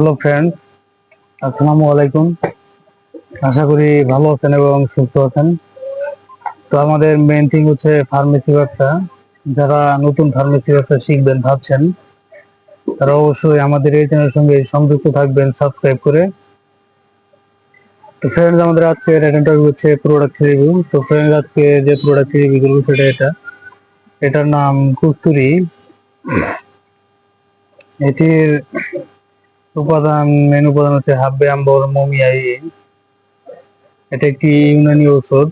Hello friends আসসালামু আলাইকুম আশা করি ভালো আছেন এবং সুস্থ আছেন। তো আমাদের মেন থিং হচ্ছে ফার্মেসি ব্যবসা। যারা নতুন ফার্মেসি ব্যবসা শিখবেন, ভাবছেন, তারা অবশ্যই আমাদের এই চ্যানেলের সঙ্গে সংযুক্ত থাকবেন সাবস্ক্রাইব করে। তো ফ্রেন্ডস আমাদের আজকে রেটেন্টার হচ্ছে প্রোডাক্ট রিভিউ তো ফ্রেন্ডস আজকে যে প্রোডাক্ট রিভিউ করব সেটা এটা। এটার নাম কুস্তুরি। এটির উপাদান মেন উপাদান হচ্ছে হাব্বে, আম্বর মমিয়াই এটা একটি ইউনানি ঔষধ।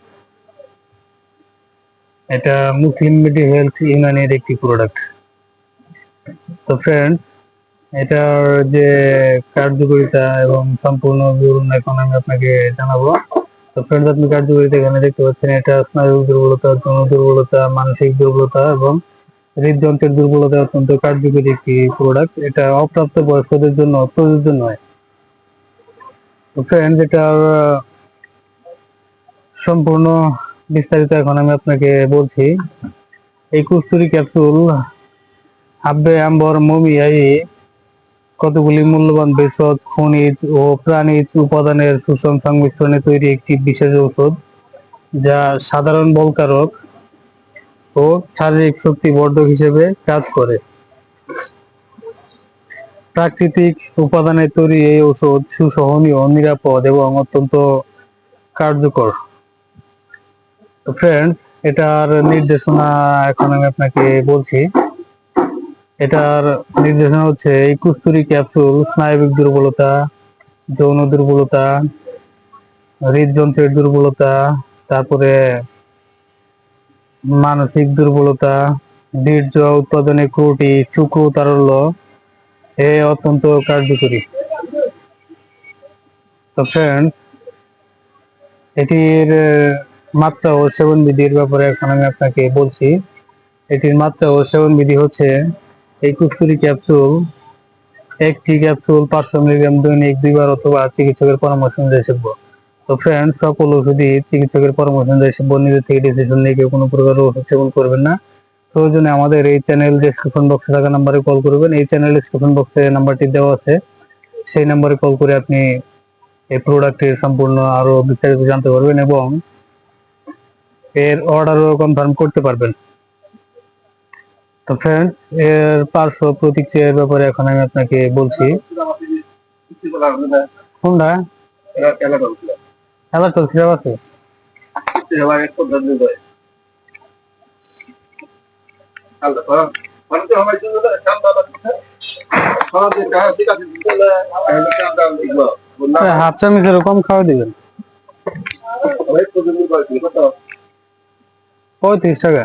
এটা মুসলিম মেডি হেলথ ইউনানির একটি প্রোডাক্ট তো ফ্রেন্ডস এটার যে কার্যকারিতা এবং সম্পূর্ণ বিবরণ এখন আমি আপনাকে জানাব। তো ফ্রেন্ডস আপনি কার্যকারিতা এখানে দেখতে পাচ্ছেন, এটা স্নায়ু দুর্বলতা, যৌন দুর্বলতা, মানসিক দুর্বলতা এবং হৃদযন্ত্রের দুর্বলতা অত্যন্ত কার্যকরী একটি প্রোডাক্ট এটা অপ্রাপ্ত বয়স্কদের জন্য প্রযোজ্য নয়। তো ফ্রেন্ডস এটার সম্পূর্ণ বিস্তারিত এখন আমি আপনাকে বলছি, এই কুস্তুরি ক্যাপসুল হাব্বে, আম্বর মমিয়াই কতগুলি মূল্যবান ভেষজ, খনিজ ও প্রাণীজ উপাদানের সুষম সংমিশ্রণে তৈরি একটি বিশেষ ঔষধ, যা সাধারণ বলকারক ও শারীরিক শক্তি বর্ধক হিসেবে কাজ করে। প্রাকৃতিক উপাদানে তৈরি এই ঔষধ সুসহনীয়, নিরাপদ এবং অত্যন্ত কার্যকর। ফ্রেন্ড এটার নির্দেশনা এখন আমি আপনাকে বলছি। এটার নির্দেশনা হচ্ছে এই কুস্তুরি ক্যাপসুল স্নায়বিক দুর্বলতা, যৌন দুর্বলতা, হৃদযন্ত্রের দুর্বলতা, তারপরে মানসিক দুর্বলতা বীর্য উৎপাদনে ত্রুটি শুক্র তারল্য, এ অত্যন্ত কার্যকরী। তো ফ্রেন্ড এটির মাত্রা ও সেবন বিধির ব্যাপারে এখন আমি আপনাকে বলছি। এটির মাত্রা ও সেবন বিধি হচ্ছে এই কুস্তুরি ক্যাপসুল একটি ক্যাপসুল পাঁচশো মিলিগ্রাম দৈনিক দুইবার অথবা চিকিৎসকের পরামর্শ অনুযায়ী সেবন। তো ফ্রেন্ড সকল ওষুধই চিকিৎসকের পরামর্শ অনুযায়ী সেবন নিজের থেকে ডিসিশন নিয়ে কেউ কোনো প্রকার ওষুধ সেবন করবেন না। প্রয়োজনে আমাদের এই চ্যানেল ডেসক্রিপশন বক্সে থাকা নাম্বারে কল করবেন। এই চ্যানেল ডেসক্রিপশন বক্সে নাম্বারটি দেওয়া আছে। সেই নাম্বারে কল করে আপনি এই প্রোডাক্টের সম্পূর্ণ আরও বিস্তারিত জানতে পারবেন এবং এর অর্ডারও কনফার্ম করতে পারবেন। তো ফ্রেন্ড এর পার্শ্ব প্রতিক্রিয়ার ব্যাপারে এখন আমি আপনাকে বলছি। কোনটা? খেলা চলছে আছে? হাফ চামচ এরকম খাওয়া দিবেন। পঁয়ত্রিশ টাকা।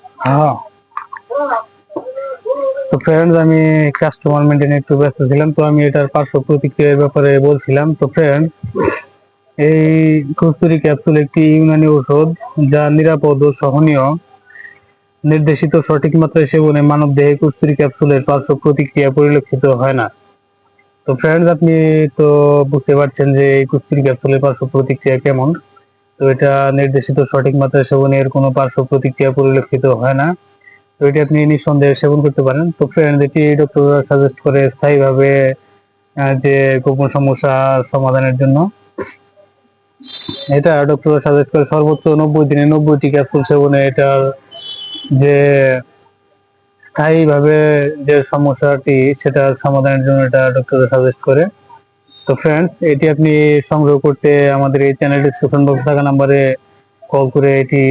হ্যাঁ। তো ফ্রেন্ডস আমি কাস্টমার একটু ব্যস্ত ছিলাম, তো আমি এটার পার্শ্ব প্রতিক্রিয়ার ব্যাপারে বলছিলাম। তো ফ্রেন্ড এই কস্তুরি ক্যাপসুল একটি ইউনানি যা নিরাপদ ও সহনীয়, নির্দেশিত সঠিক মাত্রায় সেবনে মানব দেহে কস্তুরি ক্যাপসুলের পার্শ্ব প্রতিক্রিয়া পরিলক্ষিত হয় না। তো ফ্রেন্ডস আপনি তো বুঝতে পারছেন যে এই কস্তুরি ক্যাপসুলের পার্শ্ব প্রতিক্রিয়া কেমন। তো এটা নির্দেশিত সঠিক মাত্রায় সেবনে এর কোনো পার্শ্ব প্রতিক্রিয়া পরিলক্ষিত হয় না। তো এটি আপনি নিঃসন্দেহে সেবন করতে পারেন। তো ফ্রেন্ড এটি ডক্টর সাজেস্ট করে স্থায়ীভাবে যে গোপন সমস্যা সমাধানের জন্য। এটা ডক্টর সাজেস্ট করে সর্বোচ্চ নব্বই দিনে নব্বইটি ক্যাপসুল সেবনে এটার যে স্থায়ীভাবে যে সমস্যাটি সেটা সমাধানের জন্য এটা ডক্টর সাজেস্ট করে। তো ফ্রেন্ডস এটি আপনি সংগ্রহ করতে আমাদের এই চ্যানেল ডিসক্রিপশন বক্স থাকা নাম্বারে কল করে এটি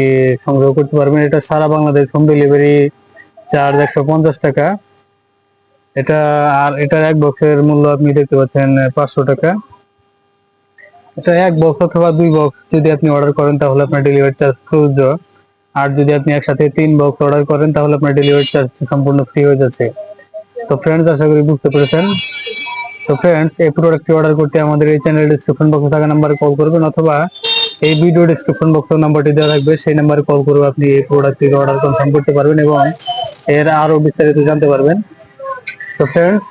সংগ্রহ করতে পারবেন। এটা সারা বাংলাদেশ হোম ডেলিভারি চার্জ একশো পঞ্চাশ টাকা। এটা আর এটার এক বক্সের মূল্য আপনি দেখতে পাচ্ছেন পাঁচশো টাকা। এটা এক বক্স অথবা দুই বক্স যদি আপনি অর্ডার করেন, তাহলে আপনার ডেলিভারি চার্জ প্রযোজ্য আর যদি আপনি একসাথে তিন বক্স অর্ডার করেন, তাহলে আপনার ডেলিভারি চার্জ সম্পূর্ণ ফ্রি হয়ে যাচ্ছে। তো ফ্রেন্ডস আশা করি বুঝতে পেরেছেন। তো ফ্রেন্ডস এই প্রোডাক্টটি অর্ডার করতে আমাদের এই চ্যানেল ডিসক্রিপশন বক্সে থাকা নাম্বারে কল করবেন অথবা এই ভিডিও ডিসক্রিপশন বক্সে নাম্বারটি দেওয়া থাকবে, সেই নাম্বারে কল করে আপনি এই প্রোডাক্টটিকে অর্ডার কনফার্ম করতে পারবেন এবং এর আরও বিস্তারিত জানতে পারবেন। তো ফ্রেন্ডস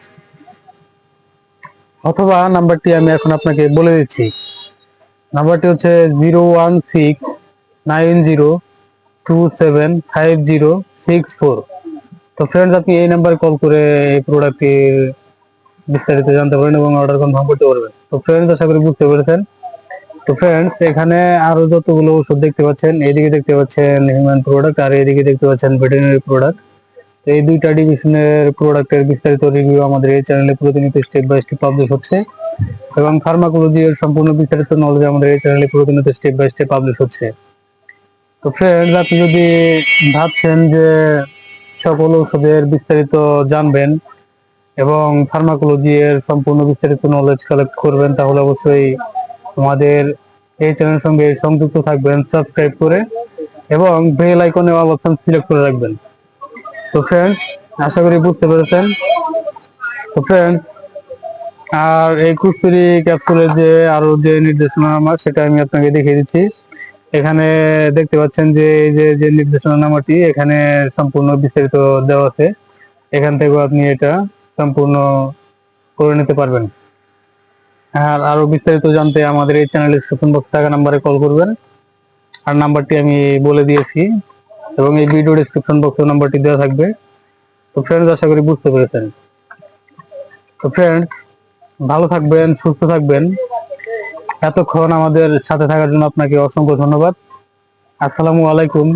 অথবা নাম্বারটি আমি এখন আপনাকে বলে দিচ্ছি। নাম্বারটি হচ্ছে zero one six nine zero two seven five zero six four তো ফ্রেন্ডস আপনি এই নাম্বারে কল করে এই প্রোডাক্টটির বিস্তারিত জানতে পারেন এবং অর্ডার কনফার্ম করতে পারবেন। তো ফ্রেন্ডস আশা করি বুঝতে পেরেছেন। তো ফ্রেন্ডস এখানে আরও যতগুলো ওষুধ দেখতে পাচ্ছেন এইদিকে দেখতে পাচ্ছেন হিউম্যান প্রোডাক্ট আর এইদিকে দেখতে পাচ্ছেন ভেটেরিনারি প্রোডাক্ট তো এই দুইটা ডিভিশনের প্রোডাক্টের বিস্তারিত রিভিউ আমাদের এই চ্যানেলে প্রতিনিয়ত স্টেপ বাই স্টেপ পাবলিশ হচ্ছে। এবং ফার্মাকোলজি এর সম্পূর্ণ বিস্তারিত নলেজ আমাদের এই চ্যানেলে প্রতিনিয়ত স্টেপ বাই স্টেপ পাবলিশ হচ্ছে। তো ফ্রেন্ডস আপনি যদি ভাবছেন যে সকল ওষুধের বিস্তারিত জানবেন এবং ফার্মাকোলজি এর সম্পূর্ণ বিস্তারিত নলেজ কালেক্ট করবেন, তাহলে অবশ্যই আমাদের এই চ্যানেলের সঙ্গে সংযুক্ত থাকবেন সাবস্ক্রাইব করে এবং বেল আইকনে অল অপশন সিলেক্ট করে রাখবেন। তো ফ্রেন্ডস আশা করি বুঝতে পেরেছেন। তো ফ্রেন্ডস আর এই কুস্তুরি ক্যাপসুলের যে আরও যে নির্দেশনা আমার সেটা আমি আপনাকে দেখিয়ে দিচ্ছি। এখানে দেখতে পাচ্ছেন যে, এই যে যে নির্দেশনা নামাটি এখানে সম্পূর্ণ বিস্তারিত দেওয়া আছে। এখান থেকেও আপনি এটা সম্পূর্ণ করে নিতে পারবেন। আর আরও বিস্তারিত জানতে আমাদের এই চ্যানেল ডিসক্রিপশন বক্স থাকা নাম্বারে কল করবেন। আর নাম্বারটি আমি বলে দিয়েছি এবং এই ভিডিও ডিসক্রিপশন বক্সে নাম্বারটি দেওয়া থাকবে। তো ফ্রেন্ডস আশা করি বুঝতে পেরেছেন। তো ফ্রেন্ডস ভালো থাকবেন, সুস্থ থাকবেন। এতক্ষণ আমাদের সাথে থাকার জন্য আপনাকে অসংখ্য ধন্যবাদ। আসসালামু আলাইকুম।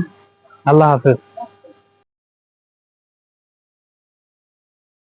আল্লাহ হাফেজ।